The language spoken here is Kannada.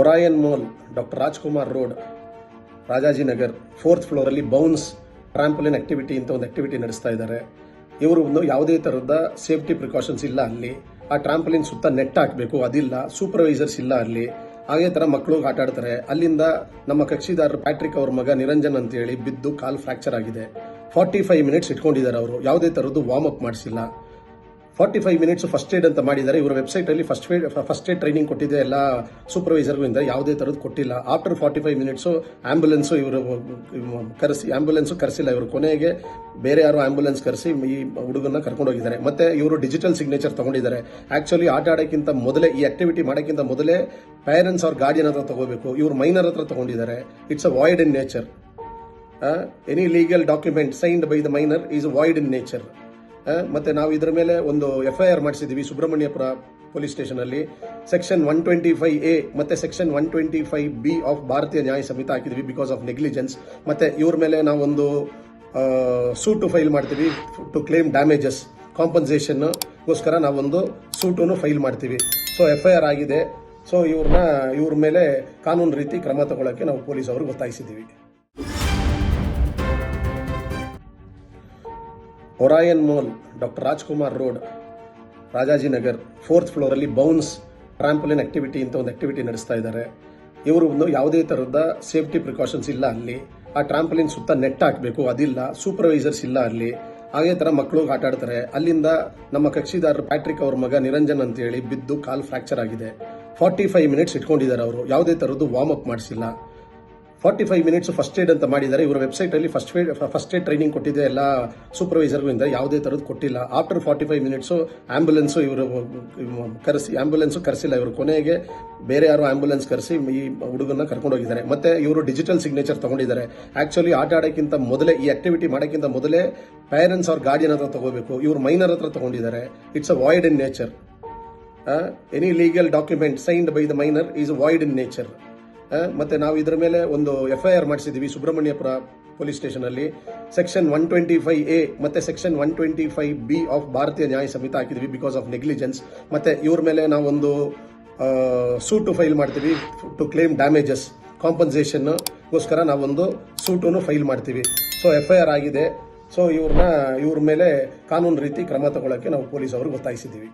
Orion mall doctor Rajkumar road Rajajinagar fourth ಫ್ಲೋರಲ್ಲಿ bounce trampoline activity ಅಂತ ಒಂದು ಆಕ್ಟಿವಿಟಿ ನಡೆಸ್ತಾ ಇದ್ದಾರೆ. ಇವರು ಒಂದು ಯಾವುದೇ ಥರದ ಸೇಫ್ಟಿ ಪ್ರಿಕಾಷನ್ಸ್ ಇಲ್ಲ ಅಲ್ಲಿ. ಆ ಟ್ರಾಂಪಲಿನ್ ಸುತ್ತ ನೆಟ್ ಹಾಕಬೇಕು, ಅದಿಲ್ಲ. ಸೂಪರ್ವೈಸರ್ಸ್ ಇಲ್ಲ ಅಲ್ಲಿ. ಹಾಗೇ ಥರ ಮಕ್ಕಳು ಆಟ ಆಡ್ತಾರೆ. ಅಲ್ಲಿಂದ ನಮ್ಮ ಕಕ್ಷಿದಾರರು ಪ್ಯಾಟ್ರಿಕ್ ಅವ್ರ ಮಗ ನಿರಂಜನ್ ಅಂತ ಹೇಳಿ ಬಿದ್ದು ಕಾಲ್ ಫ್ರಾಕ್ಚರ್ ಆಗಿದೆ. ಫಾರ್ಟಿ ಫೈವ್ ಮಿನಿಟ್ಸ್ ಇಟ್ಕೊಂಡಿದ್ದಾರೆ ಅವರು. ಯಾವುದೇ ಥರದ್ದು ವಾರ್ಮ್ ಅಪ್ ಮಾಡಿಸಿಲ್ಲ. Forty five minutes first aid ಅಂತ ಮಾಡಿದ್ದಾರೆ. ಇವರ ವೆಬ್ಸೈಟ್ ಅಲ್ಲಿ first aid first aid training ಕೊಟ್ಟಿದೆ ಎಲ್ಲ ಸೂಪರ್ವೈಸರ್ಗಳಿಂದ ಯಾವುದೇ ಥರದ್ದು ಕೊಟ್ಟಿಲ್ಲ. After forty five minutes ambulance ಇವರು, ಕರೆಸಿ ಆಂಬ್ಯುಲೆನ್ಸು ಕರೆಸಿಲ್ಲ ಇವರು. ಕೊನೆಗೆ ಬೇರೆ ಯಾರು ಆಂಬ್ಯುಲೆನ್ಸ್ ಕರೆಸಿ ಈ ಹುಡುಗನ ಕರ್ಕೊಂಡು ಹೋಗಿದ್ದಾರೆ. ಮತ್ತೆ ಇವರು ಡಿಜಿಟಲ್ ಸಿಗ್ನೇಚರ್ ತಗೊಂಡಿದ್ದಾರೆ. ಆಕ್ಚುಲಿ ಆಟ ಆಡೋಕ್ಕಿಂತ ಮೊದಲೇ, ಈ ಆಕ್ಟಿವಿಟಿ ಮಾಡೋಕ್ಕಿಂತ ಮೊದಲೇ ಪೇರೆಂಟ್ಸ್ ಅವ್ರ ಗಾರ್ಡಿಯನ್ ಹತ್ರ ತಗೋಬೇಕು. ಇವರು ಮೈನರ್ ಹತ್ರ ತಗೊಂಡಿದ್ದಾರೆ. It's a void in nature any legal document signed by the minor is void in nature ಮತ್ತೆ ನಾವು ಇದರ ಮೇಲೆ ಒಂದು ಎಫ್ ಐ ಮಾಡಿಸಿದ್ದೀವಿ ಸುಬ್ರಹ್ಮಣ್ಯಪುರ ಪೊಲೀಸ್ ಸ್ಟೇಷನ್ ಅಲ್ಲಿ. Section one twenty five A ಮತ್ತೆ section one twenty five B of Bharatiya Nyaya Sanhita ಹಾಕಿದ್ವಿ ಬಿಕಾಸ್ ಆಫ್ ನೆಗ್ಲಿಜೆನ್ಸ್ ಮತ್ತೆ ಇವ್ರ ಮೇಲೆ ನಾವೊಂದು ಸೂಟು ಫೈಲ್ ಮಾಡ್ತೀವಿ ಟು ಕ್ಲೇಮ್ ಡ್ಯಾಮೇಜಸ್ ಕಾಂಪನ್ಸೇಷನ್ಗೋಸ್ಕರ ನಾವೊಂದು ಸೂಟನ್ನು ಫೈಲ್ ಮಾಡ್ತೀವಿ. ಸೊ ಎಫ್ ಐ ಆರ್ ಆಗಿದೆ. ಸೊ ಇವ್ರನ್ನ, ಇವ್ರ ಮೇಲೆ ಕಾನೂನು ರೀತಿ ಕ್ರಮ ತಗೊಳ್ಳೋಕ್ಕೆ ನಾವು ಪೊಲೀಸ್ ಅವ್ರಿಗೆ ಒತ್ತಾಯಿಸಿದ್ದೀವಿ Orion mall doctor Rajkumar road Rajajinagar fourth ಫ್ಲೋರಲ್ಲಿ bounce trampoline activity ಅಂತ ಒಂದು ಆಕ್ಟಿವಿಟಿ ನಡೆಸ್ತಾ ಇದ್ದಾರೆ. ಇವರು ಒಂದು ಯಾವುದೇ ಥರದ ಸೇಫ್ಟಿ ಪ್ರಿಕಾಷನ್ಸ್ ಇಲ್ಲ ಅಲ್ಲಿ. ಆ ಟ್ರಾಂಪಲಿನ್ ಸುತ್ತ ನೆಟ್ ಹಾಕಬೇಕು, ಅದಿಲ್ಲ ಸೂಪರ್ವೈಸರ್ಸ್ ಇಲ್ಲ ಅಲ್ಲಿ. ಹಾಗೆ ಥರ ಮಕ್ಕಳು ಆಟ ಆಡ್ತಾರೆ. ಅಲ್ಲಿಂದ ನಮ್ಮ ಕಕ್ಷಿದಾರರು ಪ್ಯಾಟ್ರಿಕ್ ಅವ್ರ ಮಗ ನಿರಂಜನ್ ಅಂತ ಹೇಳಿ ಬಿದ್ದು ಕಾಲ್ ಫ್ರಾಕ್ಚರ್ ಆಗಿದೆ. ಫಾರ್ಟಿ ಫೈವ್ ಮಿನಿಟ್ಸ್ ಇಟ್ಕೊಂಡಿದ್ದಾರೆ ಅವರು. ಯಾವುದೇ ಥರದ್ದು ವಾರ್ಮ್ ಅಪ್ ಮಾಡಿಸಿಲ್ಲ. Forty five minutes first aid ಅಂತ ಮಾಡಿದ್ದಾರೆ. ಇವರ ವೆಬ್ಸೈಟ್ ಅಲ್ಲಿ first aid first aid training ಕೊಟ್ಟಿದೆ ಎಲ್ಲ ಸೂಪರ್ವೈಸರ್ಗಳಿಂದ ಯಾವುದೇ ಥರದ್ದು ಕೊಟ್ಟಿಲ್ಲ. After forty five minutes ambulance ಇವರು, ಕರೆಸಿ ಆಂಬುಲೆನ್ಸ್ ಕರೆಸಿಲ್ಲ ಇವರು. ಕೊನೆಗೆ ಬೇರೆ ಯಾರು ಆಂಬ್ಯುಲೆನ್ಸ್ ಕರೆಸಿ ಈ ಹುಡುಗನ ಕರ್ಕೊಂಡು ಹೋಗಿದ್ದಾರೆ ಮತ್ತೆ ಇವರು ಡಿಜಿಟಲ್ ಸಿಗ್ನೇಚರ್ ತಗೊಂಡಿದ್ದಾರೆ. ಆಕ್ಚುಲಿ ಆಟ ಆಡೋಕ್ಕಿಂತ ಮೊದಲೇ, ಈ ಆಕ್ಟಿವಿಟಿ ಮಾಡೋಕ್ಕಿಂತ ಮೊದಲೇ ಪೇರೆಂಟ್ಸ್ ಅವ್ರ ಗಾರ್ಡಿಯನ್ ಹತ್ರ ತಗೋಬೇಕು. ಇವರು ಮೈನರ್ ಹತ್ರ ತಗೊಂಡಿದ್ದಾರೆ. It's a void in nature any legal document signed by the minor is void in nature ಮತ್ತೆ ನಾವು ಇದರ ಮೇಲೆ ಒಂದು ಎಫ್ ಐ ಆರ್ ಮಾಡಿಸಿದ್ದೀವಿ ಸುಬ್ರಹ್ಮಣ್ಯಪುರ ಪೊಲೀಸ್ ಸ್ಟೇಷನ್ ಅಲ್ಲಿ section one twenty five A ಮತ್ತೆ section one twenty five B of Bharatiya Nyaya Sanhita ಹಾಕಿದ್ವಿ ಬಿಕಾಸ್ ಆಫ್ ನೆಗ್ಲಿಜೆನ್ಸ್ ಮತ್ತೆ ಇವ್ರ ಮೇಲೆ ನಾವೊಂದು ಸೂಟು ಫೈಲ್ ಮಾಡ್ತೀವಿ ಟು ಕ್ಲೇಮ್ ಡ್ಯಾಮೇಜಸ್ ಕಾಂಪನ್ಸೇಷನ್ಗೋಸ್ಕರ ನಾವೊಂದು ಸೂಟನ್ನು ಫೈಲ್ ಮಾಡ್ತೀವಿ. ಸೊ ಎಫ್ ಐ ಆರ್ ಆಗಿದೆ. ಸೊ ಇವ್ರನ್ನ ಇವ್ರ ಮೇಲೆ ಕಾನೂನು ರೀತಿ ಕ್ರಮ ತಗೊಳ್ಳೋಕ್ಕೆ ನಾವು ಪೊಲೀಸ್ ಅವ್ರಿಗೆ ಒತ್ತಾಯಿಸಿದ್ದೀವಿ